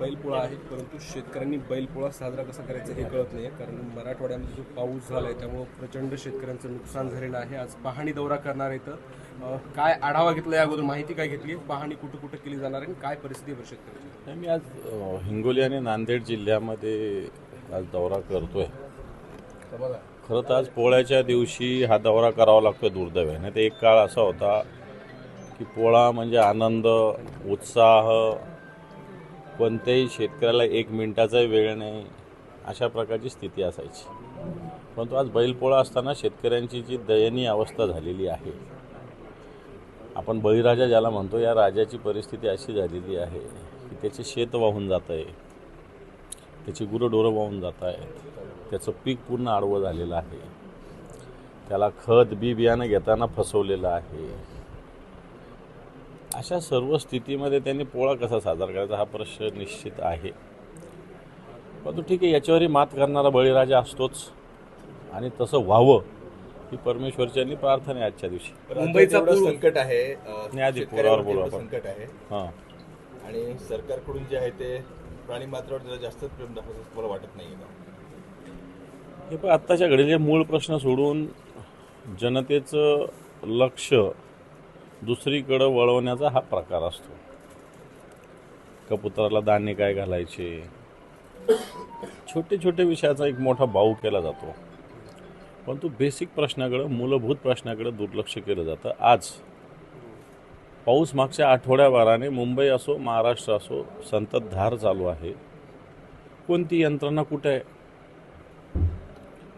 बैलपोळा आहे परंतु शेतकऱ्यांनी बैलपोळा साजरा कसा करायचा हे कळत नाही आहे कारण मराठवाड्यामध्ये जो पाऊस झाला आहे त्यामुळं प्रचंड शेतकऱ्यांचं नुकसान झालेलं आहे. आज पाहणी दौरा करणार आहे तर काय आढावा घेतला या अगोदर? माहिती काय घेतली? पाहणी कुठं कुठं केली जाणार आहे आणि काय परिस्थिती आहे शेतकऱ्यांची? नाही, मी आज हिंगोली आणि नांदेड जिल्ह्यामध्ये आज दौरा करतोय. खरं तर आज पोळ्याच्या दिवशी हा दौरा करावा लागतो दुर्दैवाने तर एक काळ असा होता की पोळा म्हणजे आनंद उत्साह कोणत्याही शेतकऱ्याला एक मिनटाचाही वेळ नाही अशा प्रकारची स्थिती असायची. परंतु आज बैलपोळा असताना शेतकऱ्यांची जी दयनीय अवस्था झालेली आहे आपण बळीराजा ज्याला म्हणतो या राजाची परिस्थिती अशी झालेली आहे की त्याचे शेत वाहून जात आहे त्याची गुरंढोरं वाहून जात आहेत त्याचं पीक पूर्ण आडवं झालेलं आहे त्याला खत बी बियाणं घेताना फसवलेलं आहे अशा सर्व स्थितीमध्ये त्यांनी पोळा कसा साजरा करायचा हा प्रश्न निश्चित आहे. परंतु ठीक आहे याच्यावरही मात करणारा बळीराजा असतोच. आणि तसं व्हावं ही परमेश्वरच्यांनी प्रार्थना आहे आजच्या दिवशी. मुंबईचा संकट आहे शेतकऱ्यावरती पोरावर बोलू आपण. संकट आहे. हां. आणि सरकारकडून जे आहे ते प्राणी मात्रावर जरा जास्तच प्रेम दाखवत मला वाटत नाही हे पण आत्ताच्या घडीचे मूळ प्रश्न सोडून जनतेचं लक्ष दुसरीकडं वळवण्याचा हा प्रकार असतो. कपुत्राला दाणे काय घालायचे? छोटे छोटे विषयाचा एक मोठा भाऊ केला जातो. परंतु बेसिक प्रश्नाकडं मूलभूत प्रश्नाकडं दुर्लक्ष केलं जातं. आज पाऊस मागच्या आठवड्याभराने मुंबई असो महाराष्ट्र असो संततधार चालू आहे. कोणती यंत्रणा कुठे आहे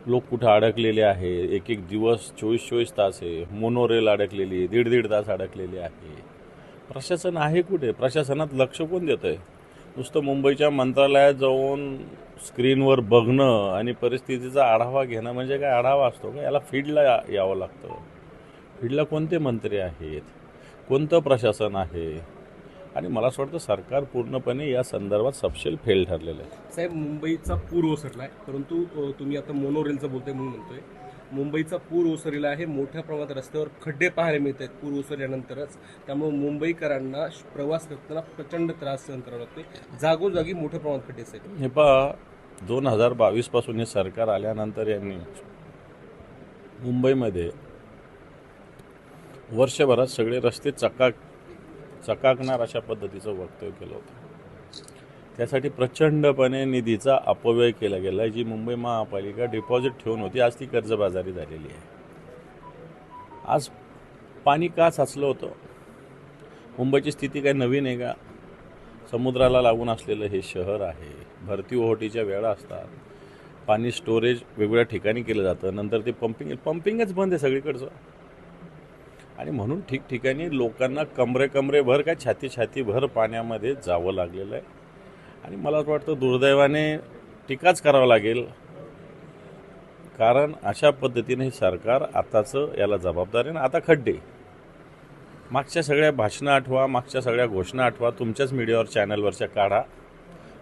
लोक कुठं अडकलेले आहे? एक एक दिवस चोवीस चोवीस तास आहे. मोनोरेल अडकलेली आहे. दीड दीड तास अडकलेली आहे. प्रशासन आहे कुठे? प्रशासनात लक्ष कोण देत आहे नुसतं मुंबईच्या मंत्रालयात जाऊन स्क्रीनवर बघणं आणि परिस्थितीचा आढावा घेणं म्हणजे काय? आढावा असतो का? याला फील्डला यावं लागतं. फील्डला कोणते मंत्री आहेत? कोणतं प्रशासन आहे? आणि मला असं वाटतं सरकार पूर्णपणे या संदर्भात सपशेल फेल ठरलेलं आहे. साहेब मुंबईचा पूर ओसरला आहे परंतु तुम्ही आता मोनोरेलचं बोलताय म्हणून म्हणतोय. मुंबईचा पूर ओसरलेला आहे. मोठ्या प्रमाणात रस्त्यावर खड्डे पाहायला मिळत आहेत पूर ओसरल्यानंतरच. त्यामुळे मुंबईकरांना प्रवास करताना प्रचंड त्रास सहन करावा लागतोय. जागोजागी मोठ्या प्रमाणात खड्डे आहेत हे पहा दोन हजार बावीसपासून हे सरकार आल्यानंतर यांनी मुंबईमध्ये वर्षभरात सगळे रस्ते चकाक चकाकणार अशा पद्धतीचं वक्तव्य केलं होतं. त्यासाठी प्रचंडपणे निधीचा अपव्यय केला गेला. जी मुंबई महापालिका डिपॉझिट ठेवून होती आज ती कर्जबाजारी झालेली आहे. आज पाणी का साचलं होतं? मुंबईची स्थिती काही नवीन आहे का? समुद्राला लागून असलेलं हे शहर आहे. भरती ओहोटीच्या वेळा असतात. पाणी स्टोरेज वेगवेगळ्या ठिकाणी केलं जातं. नंतर ते पंपिंग पंपिंगच बंद आहे सगळीकडचं. आणि म्हणून ठिकठिकाणी लोकांना कमरे कमरेभर काय छाती छातीभर पाण्यामध्ये जावं लागलेलं आहे. आणि मला असं वाटतं दुर्दैवाने टीकाच करावं लागेल. कारण अशा पद्धतीने हे सरकार आताचं याला जबाबदार आहे ना आता खड्डे. मागच्या सगळ्या भाषणं आठवा मागच्या सगळ्या घोषणा आठवा तुमच्याच मीडियावर चॅनलवरच्या काढा.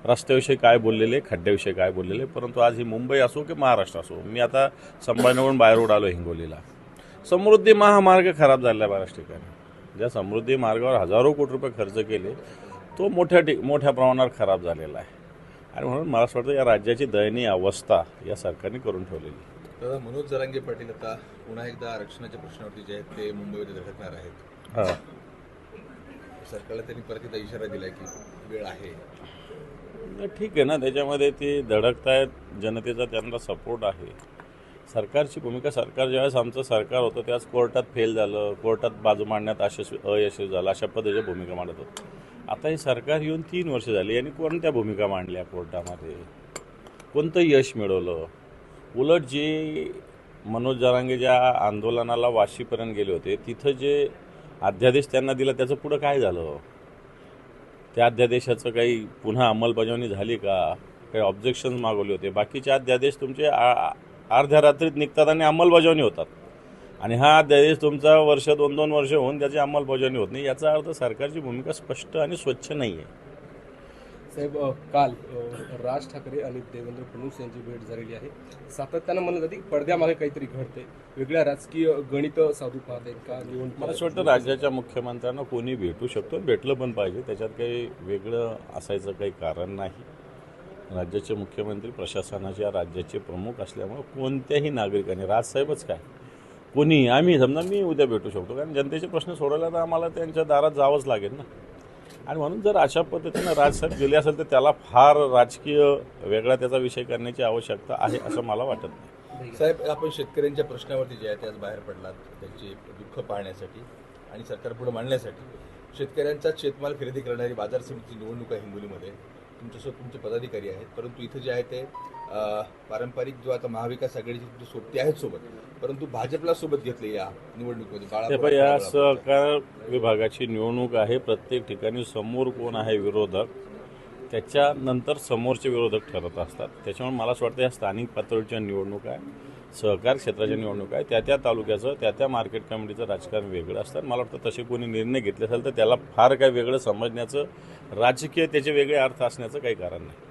रस्त्याविषयी काय बोललेले खड्ड्याविषयी काय बोललेले परंतु आज ही मुंबई असो की महाराष्ट्र असो मी आता संभाजीनगरहून बाहेर रोड आलो हिंगोलीला. समृद्धी महामार्ग खराब झालेला आहे बऱ्याच ठिकाणी ज्या समृद्धी मार्गावर हजारो कोटी रुपये खर्च केले तो मोठ्या ठिक मोठ्या प्रमाणावर खराब झालेला आहे. आणि म्हणून मला असं वाटतं या राज्याची दयनीय अवस्था या सरकारने करून ठेवलेली. दादा मनोज जरांगे पाटील आता पुन्हा एकदा आरक्षणाच्या प्रश्नावरती जे आहेत ते मुंबईमध्ये धडकणार आहेत. हां. सरकारला त्यांनी परत एकदा इशारा दिलाय की वेळ आहे. ठीक आहे ना त्याच्यामध्ये ते धडकतायत जनतेचा त्यांना सपोर्ट आहे. सरकारची भूमिका सरकार ज्यावेळेस आमचं सरकार होतं त्याच कोर्टात फेल झालं कोर्टात बाजू मांडण्यात अयशस्वी अयशस्वी झालं अशा पद्धतीच्या भूमिका मांडत होतं. आता हे सरकार येऊन तीन वर्ष झाली आणि कोणत्या भूमिका मांडल्या कोर्टामध्ये? कोणतं यश मिळवलं? उलट जे मनोज जरांगे ज्या आंदोलनाला वाशीपर्यंत गेले होते तिथं जे अध्यादेश त्यांना दिला त्याचं पुढं काय झालं? त्या अध्यादेशाचं काही पुन्हा अंमलबजावणी झाली का? काही ऑब्जेक्शन्स मागवले होते. बाकीचे अध्यादेश तुमचे आ- अर्ध्या रात्रीत निघतात आणि अंमलबजावणी होतात. आणि हा अध्यादेश तुमचा वर्ष दोन दोन वर्ष होऊन त्याची अंमलबजावणी होत नाही. याचा अर्थ सरकारची भूमिका स्पष्ट आणि स्वच्छ नाही आहे साहेब काल राज ठाकरे आणि देवेंद्र फडणवीस यांची भेट झालेली आहे. सातत्यानं म्हणलं जाते की पडद्यामागे काहीतरी घडते वेगळ्या राजकीय गणित साधू पाहत आहेत का? निवडणूक मला असं वाटतं राज्याच्या मुख्यमंत्र्यांना कोणी भेटू शकतो. भेटलं पण पाहिजे. त्याच्यात काही वेगळं असायचं काही कारण नाही. राज्याचे मुख्यमंत्री प्रशासनाच्या राज्याचे प्रमुख असल्यामुळं कोणत्याही नागरिकाने राजसाहेबच काय? कोणी आम्ही समजा मी उद्या भेटू शकतो कारण जनतेचे प्रश्न सोडवला तर आम्हाला त्यांच्या दारात जावंच लागेल ना. आणि म्हणून जर अशा पद्धतीनं राजसाहेब गेले असेल तर त्याला फार राजकीय वेगळा त्याचा विषय करण्याची आवश्यकता आहे असं मला वाटत नाही. साहेब आपण शेतकऱ्यांच्या प्रश्नावरती जे आहे त्याच बाहेर पडलात त्यांचे दुःख पाहण्यासाठी आणि सरकार पुढे मांडण्यासाठी. शेतकऱ्यांचा शेतमाल खरेदी करणारी बाजार समिती निवडणूक आहे हिंगोलीमध्ये. तुमच्यासोबत तुमचे पदाधिकारी आहेत परंतु इथं जे आहे ते पारंपरिक जो आता महाविकास आघाडीची तुमची सोबती आहेत सोबत परंतु भाजपला सोबत घेतले या निवडणुकीमध्ये या. सहकार विभागाची निवडणूक आहे प्रत्येक ठिकाणी समोर कोण आहे विरोधक त्याच्यानंतर समोरचे विरोधक ठरत असतात त्याच्यामुळे मला असं वाटतं या स्थानिक पातळीच्या निवडणूक आहे सहकार क्षेत्राच्या निवडणूक आहे. त्या त्या तालुक्याचं त्या त्या मार्केट कमिटीचं राजकारण वेगळं असतं. मला वाटतं तसे कोणी निर्णय घेतले असेल तर त्याला फार काही वेगळं समजण्याचं राजकीय त्याचे वेगळे अर्थ असण्याचं काही कारण नाही.